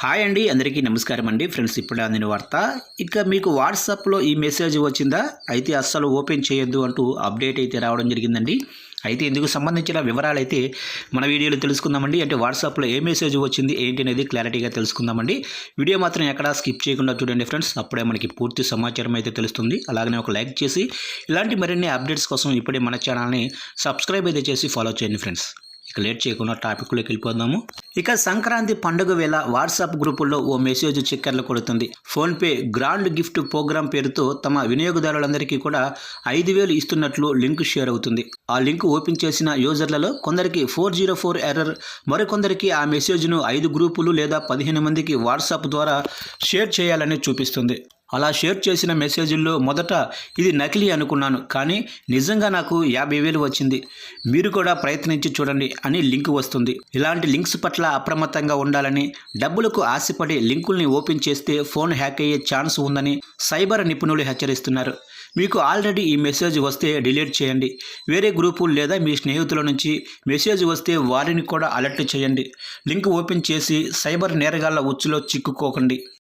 Hi అండి అందరికీ నమస్కారం అండి. ఫ్రెండ్స్ ఇప్పుడే అందిన వార్త. ఇక మీకు వాట్సాప్లో ఈ మెసేజ్ వచ్చిందా? అయితే అస్సలు ఓపెన్ చేయొద్దు అంటూ అప్డేట్ అయితే రావడం జరిగిందండి. అయితే ఇందుకు సంబంధించిన వివరాలు అయితే మన వీడియోలో తెలుసుకుందామండి. అంటే వాట్సాప్లో ఏ మెసేజ్ వచ్చింది ఏంటి అనేది క్లారిటీగా తెలుసుకుందామండి. వీడియో మాత్రం ఎక్కడా స్కిప్ చేయకుండా చూడండి ఫ్రెండ్స్. అప్పుడే మనకి పూర్తి సమాచారం అయితే తెలుస్తుంది. అలాగనే ఒక లైక్ చేసి ఇలాంటి మరిన్ని అప్డేట్స్ కోసం ఇప్పుడే మన ఛానల్ని సబ్స్క్రైబ్ అయితే చేసి ఫాలో చేయండి ఫ్రెండ్స్. ఇక లేట్ చేయకుండా టాపిక్లోకి వెళ్ళిపోదాము. ఇక సంక్రాంతి పండుగ వేళ వాట్సాప్ గ్రూపుల్లో ఓ మెసేజ్ చిక్కర్లు కొడుతుంది. ఫోన్పే గ్రాండ్ గిఫ్ట్ ప్రోగ్రామ్ పేరుతో తమ వినియోగదారులందరికీ కూడా ఐదు వేలు ఇస్తున్నట్లు లింక్ షేర్ అవుతుంది. ఆ లింక్ ఓపెన్ చేసిన యూజర్లలో కొందరికి ఫోర్ జీరో ఫోర్ ఎర్రర్ మరికొందరికి ఆ మెసేజ్ను ఐదు గ్రూపులు లేదా పదిహేను మందికి వాట్సాప్ ద్వారా షేర్ చేయాలని చూపిస్తుంది. అలా షేర్ చేసిన మెసేజ్ల్లో మొదట ఇది నకిలీ అనుకున్నాను కానీ నిజంగా నాకు యాభై వేలు వచ్చింది. మీరు కూడా ప్రయత్నించి చూడండి అని లింక్ వస్తుంది. ఇలాంటి లింక్స్ పట్ల అప్రమత్తంగా ఉండాలని డబ్బులకు ఆశపడి లింకుల్ని ఓపెన్ చేస్తే ఫోన్ హ్యాక్ అయ్యే ఛాన్స్ ఉందని సైబర్ నిపుణులు హెచ్చరిస్తున్నారు. మీకు ఆల్రెడీ ఈ మెసేజ్ వస్తే డిలీట్ చేయండి. వేరే గ్రూపులు లేదా మీ స్నేహితుల నుంచి మెసేజ్ వస్తే వారిని కూడా అలర్ట్ చేయండి. లింక్ ఓపెన్ చేసి సైబర్ నేరగాళ్ళ ఉచ్చులో చిక్కుకోకండి.